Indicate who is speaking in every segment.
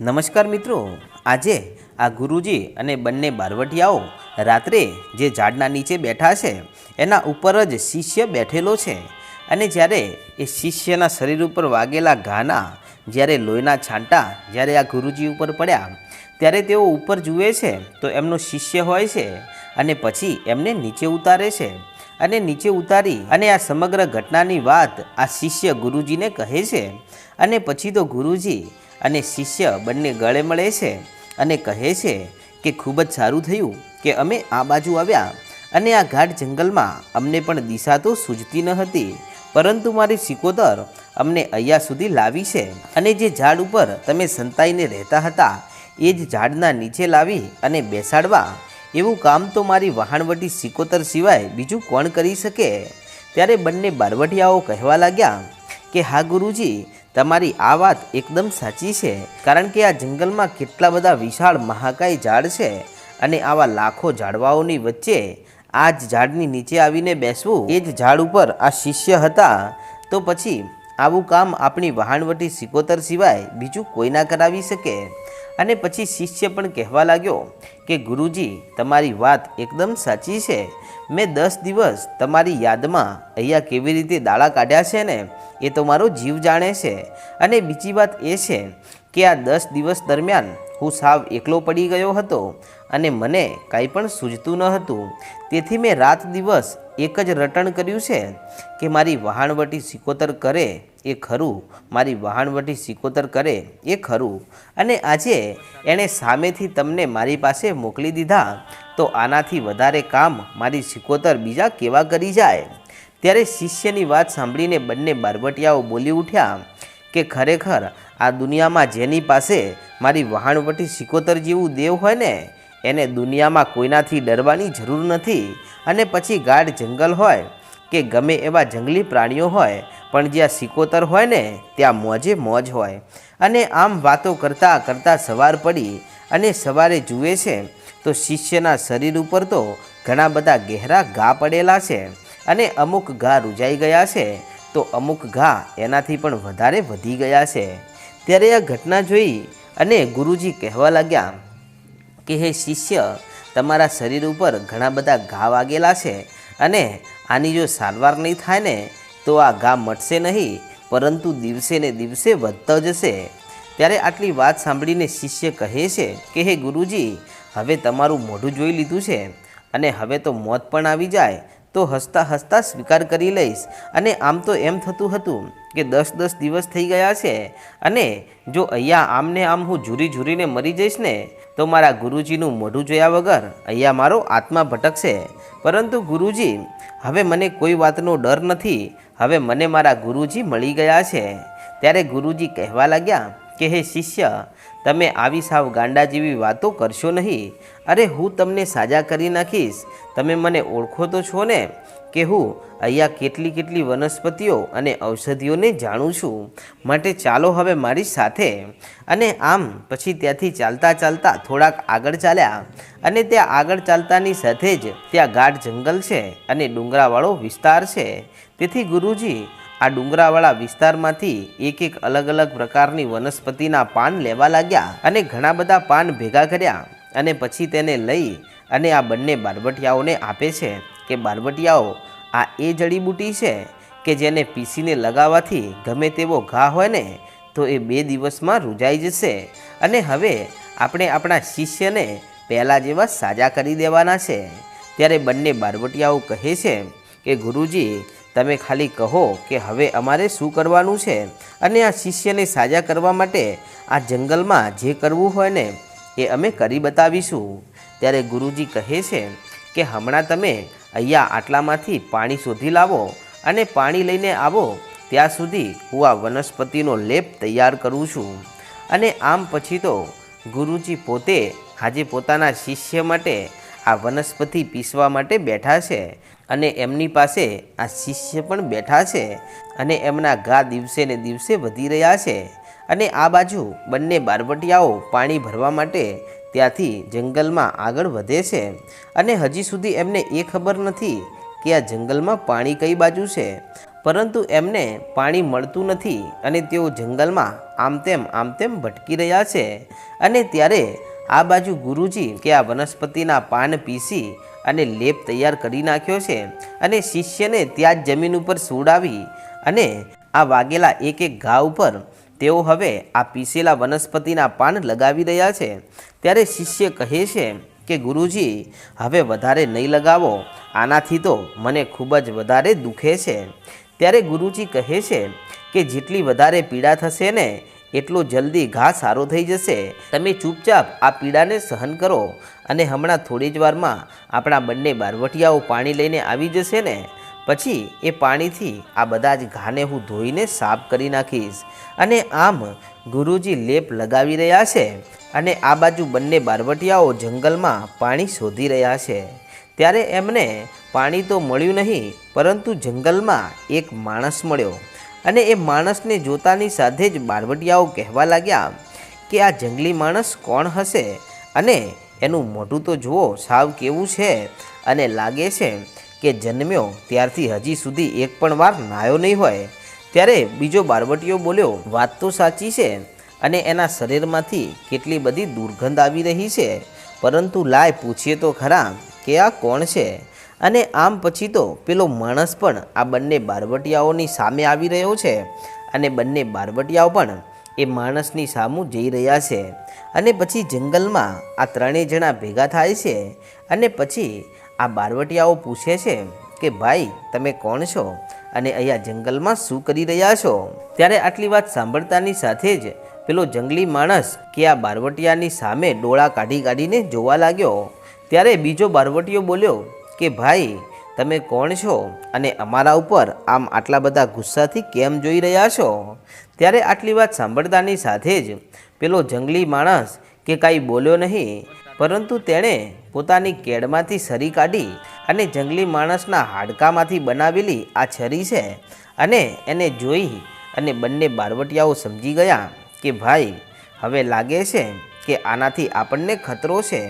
Speaker 1: નમસ્કાર મિત્રો, આજે આ ગુરુજી અને બંને બારવટિયાઓ રાત્રે જે ઝાડના નીચે બેઠા છે, એના ઉપર જ શિષ્ય બેઠેલો છે. અને જ્યારે એ શિષ્યના શરીર ઉપર વાગેલા ઘાના જ્યારે લોહીના છાંટા જ્યારે આ ગુરુજી ઉપર પડ્યા, ત્યારે તેઓ ઉપર જુએ છે તો એમનો શિષ્ય હોય છે અને પછી એમને નીચે ઉતારે છે. અને નીચે ઉતારી અને આ સમગ્ર ઘટનાની વાત આ શિષ્ય ગુરુજીને કહે છે. અને પછી તો ગુરુજી અને શિષ્ય બંને ગળે મળે છે અને કહે છે કે ખૂબ જ સારું થયું કે અમે આ બાજુ આવ્યા અને આ ઘાટ જંગલમાં અમને પણ દિશા તો સૂઝતી ન હતી, પરંતુ મારી સિકોતર અમને અહીંયા સુધી લાવી છે અને જે ઝાડ ઉપર તમે સંતાઈને રહેતા હતા, એ જ ઝાડના નીચે લાવી અને બેસાડવા. એવું કામ તો મારી વહાણવટી સિકોતર સિવાય બીજું કોણ કરી શકે? ત્યારે બંને બારવટિયાઓ કહેવા લાગ્યા કે, હા ગુરુજી તમારી આ વાત એકદમ સાચી છે, કારણ કે આ જંગલમાં કેટલા બધા વિશાળ મહાકાય ઝાડ છે અને આવા લાખો ઝાડવાઓની વચ્ચે આ જ ઝાડની નીચે આવીને બેસવું, એ જ ઝાડ ઉપર આ શિષ્ય હતા, તો પછી આવું કામ આપણી વહાણવટી સિકોતર સિવાય બીજું કોઈ ના કરાવી શકે? અને પછી શિષ્ય પણ કહેવા લાગ્યો કે ગુરુજી, તમારી વાત એકદમ સાચી છે મેં દસ દિવસ તમારી યાદમાં અહીંયા કેવી રીતે દાડા કાઢ્યા છે ને, એ તો મારો જીવ જાણે છે. અને બીજી વાત એ છે કે આ દસ દિવસ દરમિયાન હું સાવ એકલો પડી ગયો હતો અને મને કાંઈ પણ સૂઝતું ન હતું. તેથી મેં રાત દિવસ એક જ રટણ કર્યું છે કે મારી વહાણવટી સિકોતર કરે એ ખરું, મારી વહાણવટી સિકોતર કરે એ ખરું. અને આજે એણે સામેથી તમને મારી પાસે મોકલી દીધા તો આનાથી વધારે કામ મારી સિકોતર બીજા કેવા કરી જાય? ત્યારે શિષ્યની વાત સાંભળીને બંને બારવટિયાઓ બોલી ઉઠ્યા કે ખરેખર આ દુનિયામાં જેની પાસે મારી વહાણવટી સિકોતર જેવું દેવ હોય ને, એને દુનિયામાં કોઈનાથી ડરવાની જરૂર નથી. અને પછી ગાઢ જંગલ હોય કે ગમે એવા જંગલી પ્રાણીઓ હોય પણ જ્યાં સિકોતર હોય ને, ત્યાં મોજે મોજ હોય. અને આમ વાતો કરતાં કરતાં સવાર પડી અને સવારે જુએ છે, તો શિષ્યના શરીર ઉપર તો ઘણા બધા ગહેરા ઘા પડેલા છે અને અમુક ઘા રૂજાઈ ગયા છે, તો અમુક ઘા એનાથી પણ વધારે વધી ગયા છે. ત્યારે આ ઘટના જોઈ અને ગુરુજી કહેવા લાગ્યા કે, હે શિષ્ય, તમારા શરીર ઉપર ઘણા બધા ઘા વાગેલા છે અને આની જો સારવાર નહીં થાય ને તો આ ઘા મટશે નહીં, પરંતુ દિવસે ને દિવસે વધતો જશે. ત્યારે આટલી વાત સાંભળીને શિષ્ય કહે છે કે, હે ગુરુજી, હવે તમારું મોઢું જોઈ લીધું છે અને હવે તો મોત પણ આવી જાય, તો હસતા હસતા સ્વીકાર કરી લઈશ. અને આમ તો એમ થતું હતું કે દસ દસ દિવસ થઈ ગયા છે અને જો અહીંયા આમને આમ હું ઝૂરી ઝૂરીને મરી જઈશ ને, તો મારા ગુરુજીનું મોઢું જોયા વગર અહીંયા મારો આત્મા ભટકશે. પરંતુ ગુરુજી, હવે મને કોઈ વાતનો ડર નથી હવે મને મારા ગુરુજી મળી ગયા છે. ત્યારે ગુરુજી કહેવા લાગ્યા કે, હે શિષ્ય, તમે આવી સાવ ગાંડા જેવી વાતો કરશો નહીં. અરે, હું તમને સાજા કરી નાખીશ. તમે મને ઓળખો તો છો ને? કે હું અહીંયા કેટલી કેટલી વનસ્પતિઓ અને ઔષધિઓને જાણું છું. માટે ચાલો હવે મારી સાથે. અને આમ પછી ત્યાંથી ચાલતા ચાલતા થોડાક આગળ ચાલ્યા. અને ત્યાં આગળ ચાલતાની સાથે જ ત્યાં ગાઢ જંગલ છે અને ડુંગરાવાળો વિસ્તાર છે. તેથી ગુરુજી, આ ડુંગરાવાળા વિસ્તારમાંથી એક એક અલગ અલગ પ્રકારની વનસ્પતિના પાન લેવા લાગ્યા અને ઘણા બધા પાન ભેગા કર્યા અને પછી તેને લઈ અને આ બંને બારબટિયાઓને આપે છે કે બારબટિયાઓ આ એ જડીબૂટી છે કે જેને પીસીને લગાવવાથી ગમે તેવો ઘા હોય ને, તો એ બે દિવસમાં રૂજાઈ જશે. અને હવે આપણે આપણા શિષ્યને પહેલાં જેવા સાજા કરી દેવાના છે. ત્યારે બંને બારવટિયાઓ કહે છે કે ગુરુજી તમે ખાલી કહો કે હવે અમારે શું કરવાનું છે? અને આ શિષ્યને સાજા કરવા માટે આ જંગલમાં જે કરવું હોય ને, એ અમે કરી બતાવીશું. ત્યારે ગુરુજી કહે છે કે હમણાં તમે અહીંયા આટલામાંથી પાણી શોધી લાવો અને પાણી લઈને આવો. ત્યાં સુધી હું આ વનસ્પતિનો લેપ તૈયાર કરું છું. અને આમ પછી તો ગુરુજી પોતે આજે પોતાના શિષ્ય માટે આ વનસ્પતિ પીસવા માટે બેઠા છે અને એમની પાસે આ શિષ્ય પણ બેઠા છે અને એમના ઘા દિવસે ને દિવસે વધી રહ્યા છે અને આ બાજુ બંને બારવટિયાઓ પાણી ભરવા માટે ત્યાંથી જંગલમાં આગળ વધે છે અને હજી સુધી એમને એ ખબર નથી કે આ જંગલમાં પાણી કઈ બાજુ છે. પરંતુ એમને પાણી મળતું નથી અને તેઓ જંગલમાં આમ તેમ આમ તેમ ભટકી રહ્યા છે અને ત્યારે આ બાજુ ગુરુજી કે આ વનસ્પતિના પાન પીસી અને લેપ તૈયાર કરી નાખ્યો છે અને શિષ્યને ત્યાં જ જમીન ઉપર સુડાવી અને આ વાગેલા એક એક ઘા ઉપર તેઓ હવે આ પીસેલા વનસ્પતિના પાન લગાવી રહ્યા છે. ત્યારે શિષ્ય કહે છે કે, ગુરુજી, હવે વધારે નહીં લગાવો. આનાથી તો મને ખૂબ જ વધારે દુખે છે. ત્યારે ગુરુજી કહે છે કે, જેટલી વધારે પીડા થશે ને એટલો જલ્દી ઘા સારો થઈ જશે. તમે ચૂપચાપ આ પીડાને સહન કરો અને હમણાં થોડી જ વારમાં આપણા બંને બારવટિયાઓ પાણી લઈને આવી જશે ને? પછી એ પાણીથી આ બધા જ ઘાને હું ધોઈને સાફ કરી નાખીશ. અને આમ ગુરુજી લેપ લગાવી રહ્યા છે અને આ બાજુ બંને બારવટિયાઓ જંગલમાં પાણી શોધી રહ્યા છે. ત્યારે એમને પાણી તો મળ્યું નહીં, પરંતુ જંગલમાં એક માણસ મળ્યો. અને એ માણસને જોતાની સાથે જ બારવટિયાઓ કહેવા લાગ્યા કે આ જંગલી માણસ કોણ હશે? અને એનું મોઢું તો જુઓ, સાવ કેવું છે. અને લાગે છે કે જન્મ્યો ત્યારથી હજી સુધી એક પણ વાર નાયો નહીં હોય. ત્યારે બીજો બારવટીયો બોલ્યો, વાત તો સાચી છે અને એના શરીરમાંથી કેટલી બધી દુર્ગંધ આવી રહી છે. પરંતુ લાય પૂછીએ તો ખરા કે આ કોણ છે? અને આમ પછી તો પેલો માણસ પણ આ બંને બારવટિયાઓની સામે આવી રહ્યો છે અને બંને બારવટિયાઓ પણ એ માણસની સામું જઈ રહ્યા છે. અને પછી જંગલમાં આ ત્રણેય જણા ભેગા થાય છે અને પછી આ બારવટિયાઓ પૂછે છે કે, ભાઈ, તમે કોણ છો? અને અહીંયા જંગલમાં શું કરી રહ્યા છો? ત્યારે આટલી વાત સાંભળતાની સાથે જ પેલો જંગલી માણસ કે આ બારવટિયાની સામે ડોળા કાઢી કાઢીને જોવા લાગ્યો. ત્યારે બીજો બારવટીયો બોલ્યો કે ભાઈ, તમે કોણ છો? અને અમારા ઉપર આમ આટલા બધા ગુસ્સાથી કેમ જોઈ રહ્યા છો? ત્યારે આટલી વાત સાંભળતાની સાથે જ પેલો જંગલી માણસ કે કાંઈ બોલ્યો નહીં, પરંતુ તેણે પોતાની કેડમાંથી છરી કાઢી અને જંગલી માણસના હાડકામાંથી બનાવેલી આ છરી છે અને એને જોઈ અને બંને બારવટિયાઓ સમજી ગયા કે, ભાઈ, હવે લાગે છે કે આનાથી આપણને ખતરો છે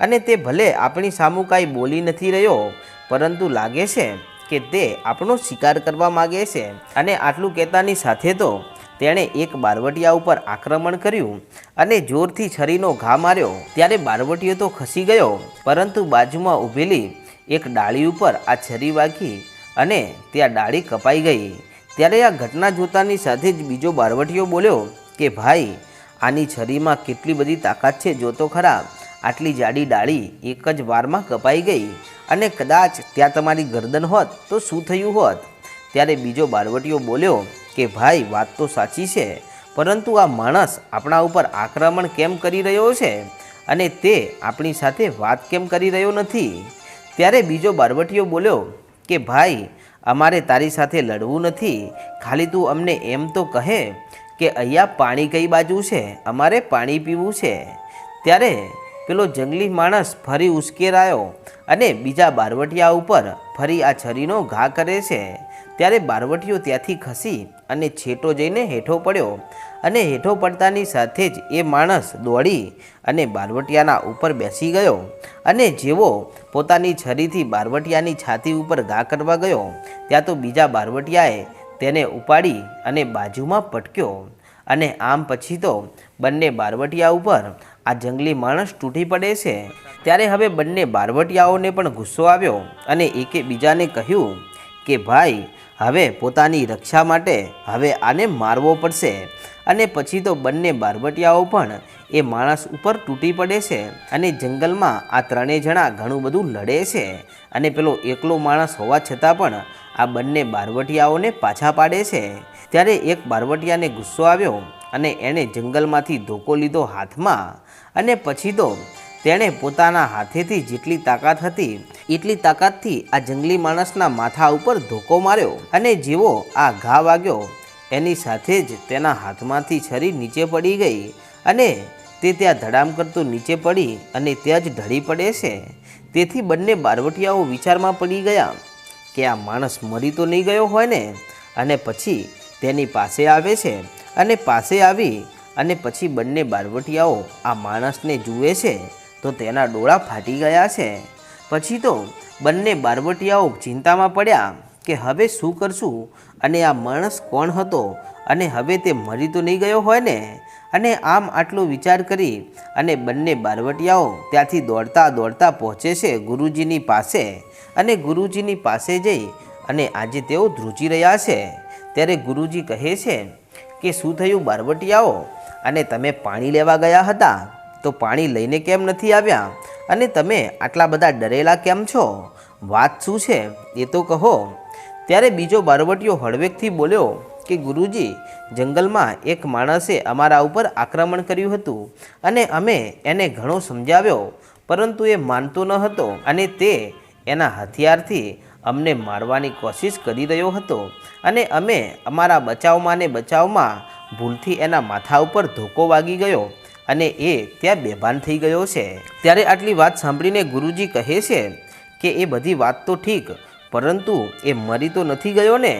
Speaker 1: અને તે ભલે આપણી સામું કાંઈ બોલી નથી રહ્યો, પરંતુ લાગે છે કે તે આપણો શિકાર કરવા માગે છે. અને આટલું કહેતાની સાથે તો તેણે એક બારવટિયા ઉપર આક્રમણ કર્યું અને જોરથી છરીનો ઘા માર્યો. ત્યારે બારવટીયો તો ખસી ગયો, પરંતુ બાજુમાં ઊભેલી એક ડાળી ઉપર આ છરી વાગી અને ત્યાં ડાળી કપાઈ ગઈ. ત્યારે આ ઘટના જોતાની સાથે જ બીજો બારવટીયો બોલ્યો કે, ભાઈ, આની છરીમાં કેટલી બધી તાકાત છે જોતો ખરા. આટલી જાડી ડાળી એક જ વારમાં કપાઈ ગઈ અને કદાચ ત્યાં તમારી ગરદન હોત તો શું થયું હોત? ત્યારે બીજો બારવટીયો બોલ્યો કે, ભાઈ, વાત તો સાચી છે, પરંતુ આ માણસ આપણા ઉપર આક્રમણ કેમ કરી રહ્યો છે? અને તે આપણી સાથે વાત કેમ કરી રહ્યો નથી? ત્યારે બીજો બારવટીયો બોલ્યો કે, ભાઈ, અમારે તારી સાથે લડવું નથી. ખાલી તું અમને એમ તો કહે કે, અહીંયા પાણી કઈ બાજુ છે? અમારે પાણી પીવું છે. ત્યારે પેલો જંગલી માણસ ફરી ઉશ્કેરાયો અને બીજા બારવટિયા ઉપર ફરી આ છરીનો ઘા કરે છે. ત્યારે બારવટીઓ ત્યાંથી ખસી અને છેટો જઈને હેઠો પડ્યો અને હેઠો પડતાની સાથે જ એ માણસ દોડી અને બારવટિયાના ઉપર બેસી ગયો અને જેવો પોતાની છરીથી બારવટિયાની છાતી ઉપર ઘા કરવા ગયો, ત્યાં તો બીજા બારવટિયાએ તેને ઉપાડી અને બાજુમાં પટક્યો અને આમ પછી તો બંને બારવટિયા ઉપર આ જંગલી માણસ તૂટી પડે છે. ત્યારે હવે બંને બારવટિયાઓને પણ ગુસ્સો આવ્યો અને એકે બીજાને કહ્યું કે, ભાઈ, હવે પોતાની રક્ષા માટે હવે આને મારવો પડશે. અને પછી તો બંને બારવટિયાઓ પણ એ માણસ ઉપર તૂટી પડે છે અને જંગલમાં આ ત્રણેય જણા ઘણું બધું લડે છે. અને પેલો એકલો માણસ હોવા છતાં પણ આ બંને બારવટિયાઓને પાછા પાડે છે. ત્યારે એક બારવટિયાને ગુસ્સો આવ્યો અને એણે જંગલમાંથી ધોકો લીધો હાથમાં અને પછી તો તેણે પોતાના હાથેથી જેટલી તાકાત હતી, એટલી તાકાતથી આ જંગલી માણસના માથા ઉપર ધોકો માર્યો અને જેવો આ ઘા વાગ્યો, એની સાથે જ તેના હાથમાંથી છરી નીચે પડી ગઈ અને તે ત્યાં ધડામ કરતું નીચે પડી અને ત્યાં જ ઢળી પડે છે. તેથી બંને બારવટિયાઓ વિચારમાં પડી ગયા કે આ માણસ મરી તો નહીં ગયો હોય ને? અને પછી તેની પાસે આવે છે અને પાસે આવી અને પછી બંને બારવટિયાઓ આ માણસને જુએ છે, તો તેના ડોળા ફાટી ગયા છે. પછી તો બંને બારવટિયાઓ ચિંતામાં પડ્યા કે હવે શું કરશું અને આ માણસ કોણ હતો અને હવે તે મરી તો નહીં ગયો હોય ને? અને આમ આટલો વિચાર કરી અને બંને બારવટિયાઓ ત્યાંથી દોડતા દોડતા પહોંચે છે ગુરુજીની પાસે. અને ગુરુજીની પાસે જઈ અને આજે તેઓ ધ્રુજી રહ્યા છે. ત્યારે ગુરુજી કહે છે કે શું થયું બારવટિયાઓ? અને તમે પાણી લેવા ગયા હતા? તો પાણી લઈને કેમ નથી આવ્યા? અને તમે આટલા બધા ડરેલા કેમ છો? વાત શું છે? એ તો કહો. ત્યારે બીજો બારવટીયો હળવેકથી બોલ્યો કે ગુરુજી, જંગલમાં એક માણસે અમારા ઉપર આક્રમણ કર્યું હતું અને અમે એને ઘણો સમજાવ્યો, પરંતુ એ માનતો ન હતો અને તે એના હથિયારથી અમને મારવાની કોશિશ કરી રહ્યો હતો અને અમે અમારા બચાવમાં ને બચાવમાં ભૂલથી એના માથા ઉપર ધોકો વાગી ગયો અને એ ત્યાં બેભાન થઈ ગયો છે. ત્યારે આટલી વાત સાંભળીને ગુરુજી કહે છે કે એ બધી વાત તો ઠીક, પરંતુ એ મરી તો નથી ગયો ને?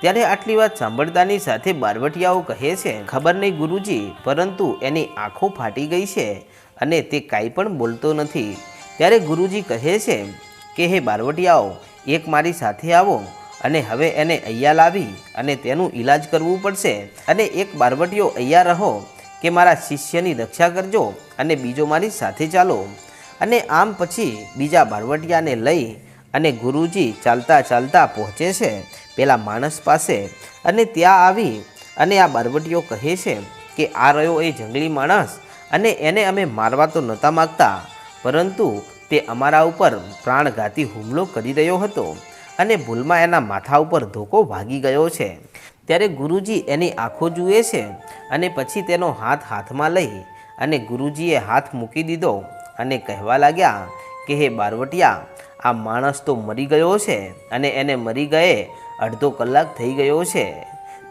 Speaker 1: ત્યારે આટલી વાત સાંભળતાની સાથે બારવટિયાઓ કહે છે, ખબર નહીં ગુરુજી, પરંતુ એની આંખો ફાટી ગઈ છે અને તે કાંઈ પણ બોલતો નથી. ત્યારે ગુરુજી કહે છે કે, હે બારવટિયાઓ એક મારી સાથે આવો અને હવે એને અહીંયા લાવી અને તેનું ઈલાજ કરવું પડશે. અને એક બારવટીઓ અહીંયા રહો કે મારા શિષ્યની રક્ષા કરજો અને બીજો મારી સાથે ચાલો. અને આમ પછી બીજા બારવટિયાને લઈ અને ગુરુજી ચાલતા ચાલતા પહોંચે છે પેલા માણસ પાસે. અને ત્યાં આવી અને આ બારવટીઓ કહે છે કે, આ રહ્યો એ જંગલી માણસ અને એને અમે મારવા તો નહોતા માગતા. પરંતુ તે અમારા ઉપર પ્રાણઘાતી હુમલો કરી રહ્યો હતો અને ભૂલમાં એના માથા ઉપર ધોકો ભાગી ગયો છે. ત્યારે ગુરુજી એની આંખો જુએ છે અને પછી તેનો હાથ હાથમાં લઈ અને ગુરુજીએ હાથ મૂકી દીધો અને કહેવા લાગ્યા કે, હે બારવટિયા, આ માણસ તો મરી ગયો છે અને એને મરી ગયે અડધો કલાક થઈ ગયો છે.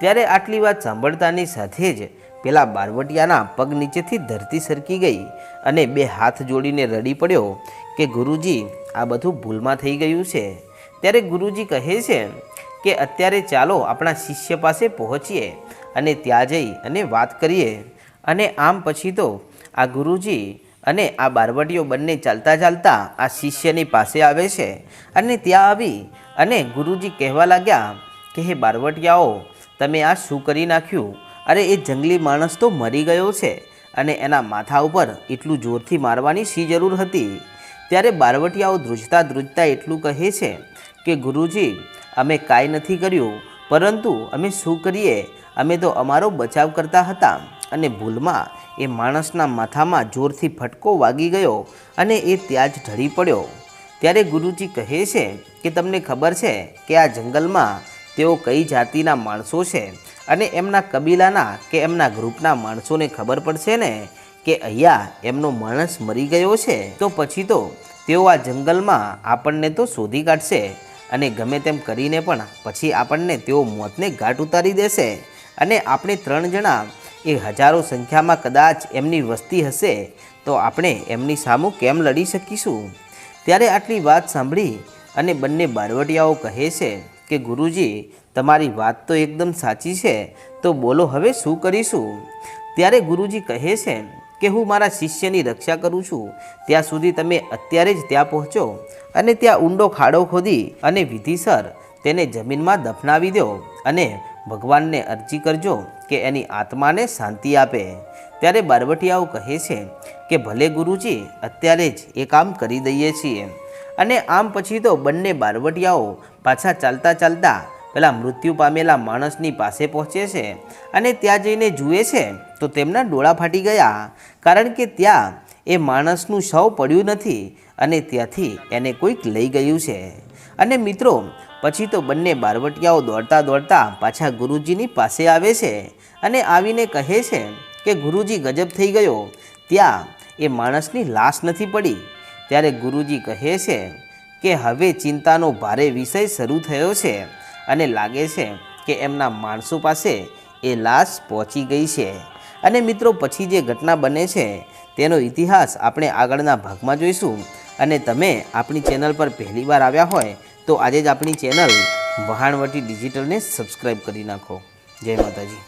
Speaker 1: ત્યારે આટલી વાત સાંભળતાની સાથે જ પેલા બારવટિયાના પગ નીચેથી ધરતી સરકી ગઈ અને બે હાથ જોડીને રડી પડ્યો કે ગુરુજી, આ બધું ભૂલમાં થઈ ગયું છે. ત્યારે ગુરુજી કહે છે કે અત્યારે ચાલો આપણા શિષ્ય પાસે પહોંચીએ અને ત્યાં જઈ અને વાત કરીએ. અને આમ પછી તો આ ગુરુજી અને આ બારવટીઓ બંને ચાલતા ચાલતા આ શિષ્યની પાસે આવે છે અને ત્યાં આવી અને ગુરુજી કહેવા લાગ્યા કે, હે બારવટિયાઓ તમે આ શું કરી નાખ્યું? અરે, એ જંગલી માણસ તો મરી ગયો છે અને એના માથા ઉપર એટલું જોરથી મારવાની શી જરૂર હતી? ત્યારે બારવટિયાઓ ધ્રુજતા ધ્રુજતા એટલું કહે છે કે, ગુરુજી, અમે કાંઈ નથી કર્યું, પરંતુ અમે શું કરીએ? અમે તો અમારો બચાવ કરતા હતા અને ભૂલમાં એ માણસના માથામાં જોરથી ફટકો વાગી ગયો અને એ ત્યાં જ ઢળી પડ્યો. ત્યારે ગુરુજી કહે છે કે, તમને ખબર છે કે આ જંગલમાં તેઓ કઈ જાતિના માણસો છે? અને એમના કબીલાના કે એમના ગ્રુપના માણસોને ખબર પડશે ને કે અહીંયા એમનો માણસ મરી ગયો છે? તો પછી તો તેઓ આ જંગલમાં આપણને તો શોધી કાઢશે અને ગમે તેમ કરીને પણ પછી આપણને તેઓ મોતને ઘાટ ઉતારી દેશે. અને આપણે ત્રણ જણા એ હજારો સંખ્યામાં કદાચ એમની વસ્તી હશે તો આપણે એમની સામું કેમ લડી શકીશું? ત્યારે આટલી વાત સાંભળી અને બંને બારવટિયાઓ કહે છે કે ગુરુજી, તમારી વાત તો એકદમ સાચી છે. તો બોલો હવે શું કરીશું? ત્યારે ગુરુજી કહે છે કે હું મારા શિષ્યની રક્ષા કરું છું. ત્યાં સુધી તમે અત્યારે જ ત્યાં પહોંચો અને ત્યાં ઊંડો ખાડો ખોદી અને વિધિસર તેને જમીનમાં દફનાવી દો અને ભગવાનને અરજી કરજો કે એની આત્માને શાંતિ આપે. ત્યારે બારવટિયાઓ કહે છે કે ભલે ગુરુજી, અત્યારે જ એ કામ કરી દઈએ છીએ. અને આમ પછી તો બંને બારવટિયાઓ પાછા ચાલતા ચાલતા પેલા મૃત્યુ પામેલા માણસની પાસે પહોંચે છે અને ત્યાં જઈને જુએ છે તો તેમના ડોળા ફાટી ગયા કારણ કે ત્યાં એ માણસનું શવ પડ્યું નથી અને ત્યાંથી એને કોઈક લઈ ગયું છે. અને મિત્રો, પછી તો બંને બારવટિયાઓ દોડતા દોડતા પાછા ગુરુજીની પાસે આવે છે અને આવીને કહે છે કે ગુરુજી ગજબ થઈ ગયો. ત્યાં એ માણસની લાશ નથી પડી. ત્યારે ગુરુજી કહે છે કે હવે ચિંતાનો ભારે વિષય શરૂ થયો છે અને લાગે છે કે એમના માણસો પાસે એ લાશ પહોંચી ગઈ છે. અને મિત્રો, પછી જે ઘટના બને છે, તેનો ઇતિહાસ આપણે આગળના ભાગમાં જોઈશું. અને તમે આપણી ચેનલ પર પહેલીવાર આવ્યા હોય, તો આજે જ આપણી ચેનલ વહાણવટી ડિજિટલને સબસ્ક્રાઈબ કરી નાખો. જય માતાજી.